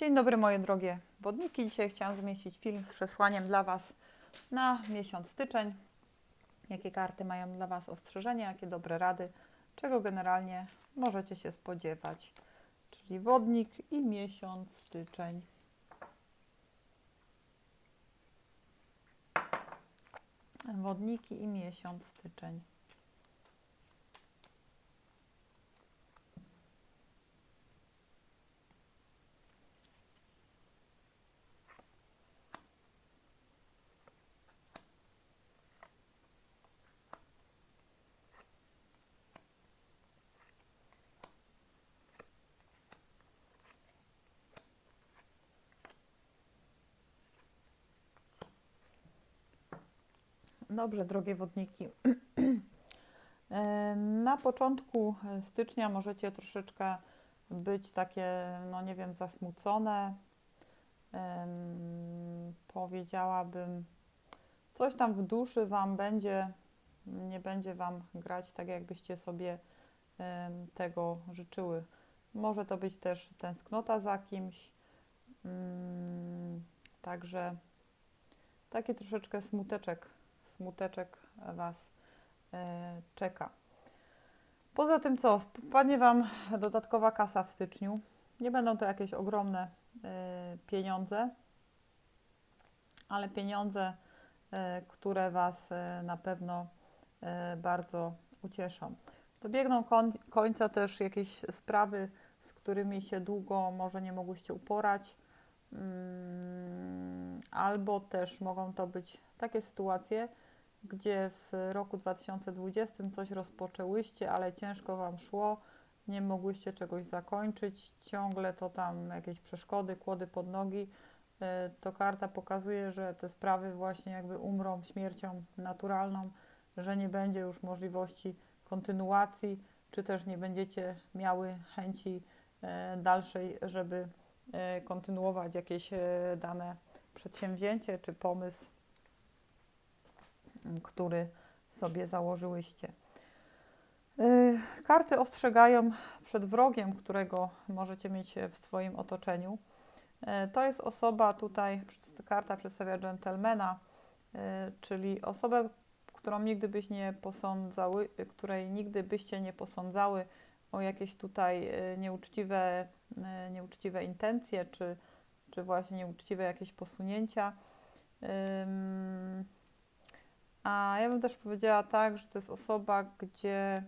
Dzień dobry moje drogie wodniki. Dzisiaj chciałam zmieścić film z przesłaniem dla Was na miesiąc styczeń. Jakie karty mają dla Was ostrzeżenia, jakie dobre rady, czego generalnie możecie się spodziewać. Czyli wodnik i miesiąc styczeń. Wodniki i miesiąc styczeń. Dobrze, drogie wodniki. E, Na początku stycznia możecie troszeczkę być takie, no nie wiem, zasmucone. Powiedziałabym, coś tam w duszy Wam będzie, nie będzie Wam grać tak, jakbyście sobie tego życzyły. Może to być też tęsknota za kimś. Mm, Także taki troszeczkę smuteczek smuteczek Was e, czeka. Poza tym co? Wpadnie Wam dodatkowa kasa w styczniu. Nie będą to jakieś ogromne e, pieniądze, ale pieniądze, e, które Was na pewno bardzo ucieszą. Dobiegną koń, końca też jakieś sprawy, z którymi się długo może nie mogłyście uporać. Mm, Albo też mogą to być takie sytuacje, gdzie w roku 2020 coś rozpoczęłyście, ale ciężko Wam szło, nie mogłyście czegoś zakończyć, ciągle to tam jakieś przeszkody, kłody pod nogi. E, To karta pokazuje, że te sprawy właśnie jakby umrą śmiercią naturalną, że nie będzie już możliwości kontynuacji, czy też nie będziecie miały chęci e, dalszej, żeby e, kontynuować jakieś dane przedsięwzięcie czy pomysł, który sobie założyłyście. Y, Karty ostrzegają przed wrogiem, którego możecie mieć w swoim otoczeniu. E, To jest osoba tutaj, karta przedstawia dżentelmena, y, czyli osobę, którą nigdy byś nie posądzały, y, której nigdy byście nie posądzały o jakieś tutaj y, nieuczciwe, y, nieuczciwe intencje, czy, czy właśnie nieuczciwe jakieś posunięcia. A ja bym też powiedziała tak, że to jest osoba, gdzie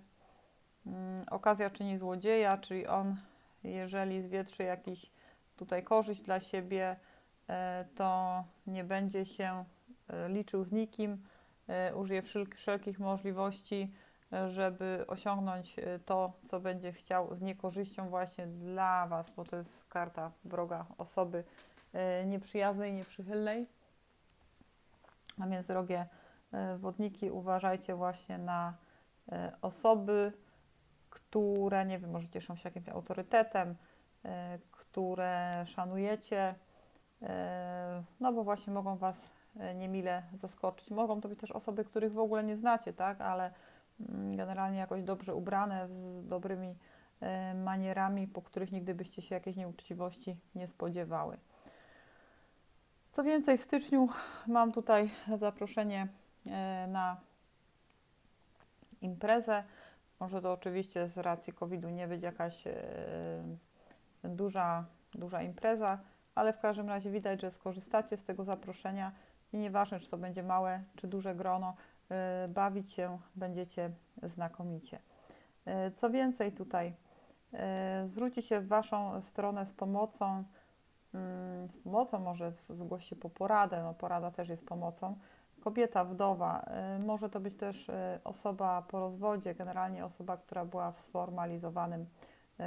mm, okazja czyni złodzieja, czyli on, jeżeli zwietrzy jakiś tutaj korzyść dla siebie, e, to nie będzie się e, liczył z nikim, e, użyje wszel- wszelkich możliwości, żeby osiągnąć to, co będzie chciał z niekorzyścią właśnie dla Was, bo to jest karta wroga osoby nieprzyjaznej, nieprzychylnej. A więc drogie wodniki, uważajcie właśnie na e, osoby, które, nie wiem, może cieszą się jakimś autorytetem, e, które szanujecie, e, no bo właśnie mogą Was e, niemile zaskoczyć. Mogą to być też osoby, których w ogóle nie znacie, tak, ale mm, generalnie jakoś dobrze ubrane, z dobrymi e, manierami, po których nigdy byście się jakiejś nieuczciwości nie spodziewały. Co więcej, w styczniu mam tutaj zaproszenie e, na imprezę. Może to oczywiście z racji COVID-u nie być jakaś e, duża, duża impreza, ale w każdym razie widać, że skorzystacie z tego zaproszenia i nieważne, czy to będzie małe, czy duże grono, e, bawić się będziecie znakomicie. E, Co więcej, tutaj e, zwróci się w Waszą stronę z pomocą, mm, z pomocą może zgłoś się po poradę, no porada też jest pomocą. Kobieta, wdowa, y, może to być też y, osoba po rozwodzie, generalnie osoba, która była w sformalizowanym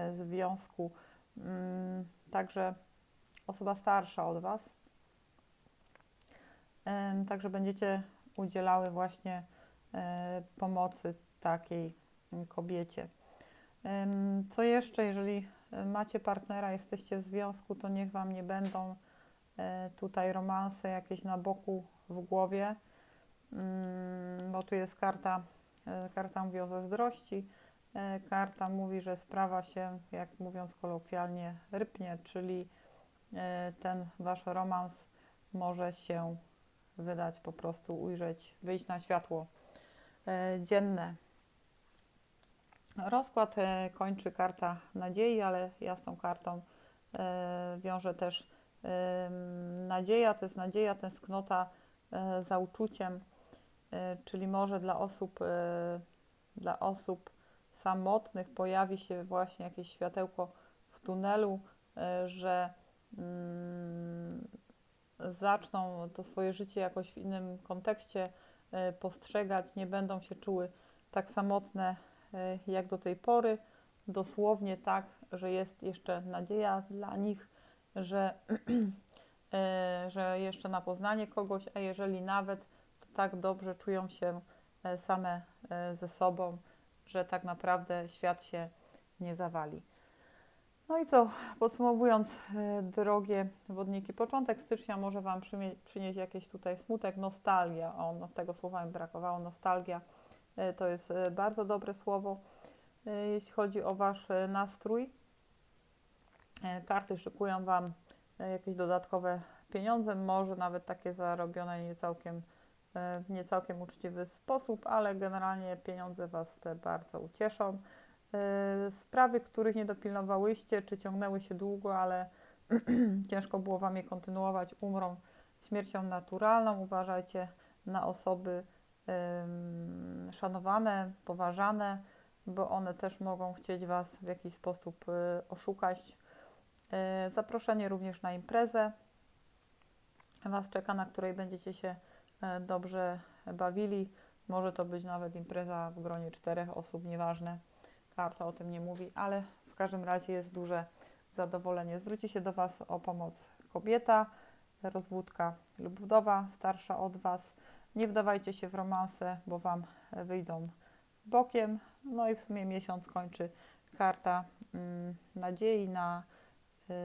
y, związku, Mm, także osoba starsza od Was. Także będziecie udzielały właśnie pomocy takiej mm, kobiecie. Co jeszcze, jeżeli macie partnera, jesteście w związku, to niech Wam nie będą tutaj romanse jakieś na boku w głowie, mm, bo tu jest karta, e, karta mówi o zazdrości, e, karta mówi, że sprawa się, jak mówiąc kolokwialnie, rypnie, czyli e, ten wasz romans może się wydać po prostu, ujrzeć, wyjść na światło e, dzienne. Rozkład e, kończy karta nadziei, ale ja z tą kartą e, wiążę też nadzieja, to jest nadzieja, tęsknota e, za uczuciem, e, czyli może dla osób, e, dla osób samotnych pojawi się właśnie jakieś światełko w tunelu, że mm, zaczną to swoje życie jakoś w innym kontekście postrzegać, nie będą się czuły tak samotne jak do tej pory. Dosłownie tak, że jest jeszcze nadzieja dla nich, że, e, że jeszcze na poznanie kogoś, a jeżeli nawet, to tak dobrze czują się e, same e, ze sobą, że tak naprawdę świat się nie zawali. No i co, podsumowując, drogie wodniki, początek stycznia może Wam przynieść jakieś tutaj smutek, nostalgia, o, no, tego słowa mi brakowało, nostalgia, to jest bardzo dobre słowo, jeśli chodzi o Wasz nastrój. E, Karty szykują Wam e, jakieś dodatkowe pieniądze, może nawet takie zarobione nie całkiem, e, w nie całkiem uczciwy sposób, ale generalnie pieniądze Was te bardzo ucieszą. E, Sprawy, których nie dopilnowałyście, czy ciągnęły się długo, ale ciężko było Wam je kontynuować, umrą śmiercią naturalną. Uważajcie na osoby szanowane, poważane, bo one też mogą chcieć Was w jakiś sposób e, oszukać. E, Zaproszenie również na imprezę Was czeka, na której będziecie się e, dobrze bawili. Może to być nawet impreza w gronie czterech osób, nieważne. Karta o tym nie mówi, ale w każdym razie jest duże zadowolenie. Zwróci się do Was o pomoc kobieta, rozwódka lub wdowa starsza od Was. Nie wdawajcie się w romanse, bo Wam wyjdą bokiem. No i w sumie miesiąc kończy karta mm, nadziei na. Yy,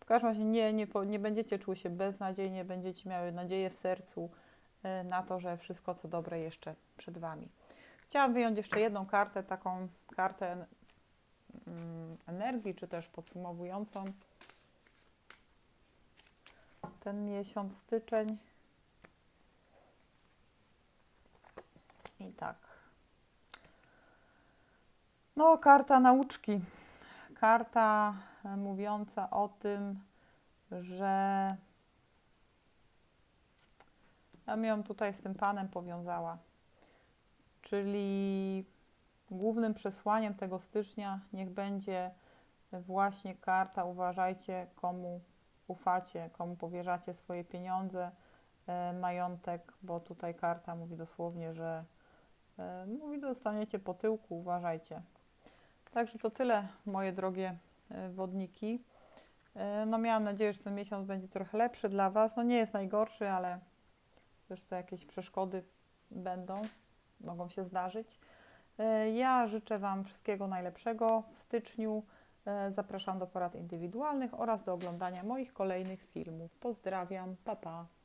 w każdym razie nie, nie, nie będziecie czuły się beznadziejnie, będziecie miały nadzieję w sercu yy, na to, że wszystko co dobre jeszcze przed Wami. Chciałam wyjąć jeszcze jedną kartę, taką kartę mm, energii, czy też podsumowującą ten miesiąc, styczeń. I tak. No, karta nauczki. Karta e, mówiąca o tym, że ja mi ją tutaj z tym panem powiązała. Czyli głównym przesłaniem tego stycznia niech będzie właśnie karta. Uważajcie, komu ufacie, komu powierzacie swoje pieniądze, e, majątek, bo tutaj karta mówi dosłownie, że e, mówi, dostaniecie po tyłku, uważajcie. Także to tyle, moje drogie e, wodniki. E, No miałam nadzieję, że ten miesiąc będzie trochę lepszy dla Was. No nie jest najgorszy, ale to jakieś przeszkody będą, mogą się zdarzyć. E, Ja życzę Wam wszystkiego najlepszego w styczniu. Zapraszam do porad indywidualnych oraz do oglądania moich kolejnych filmów. Pozdrawiam, pa pa.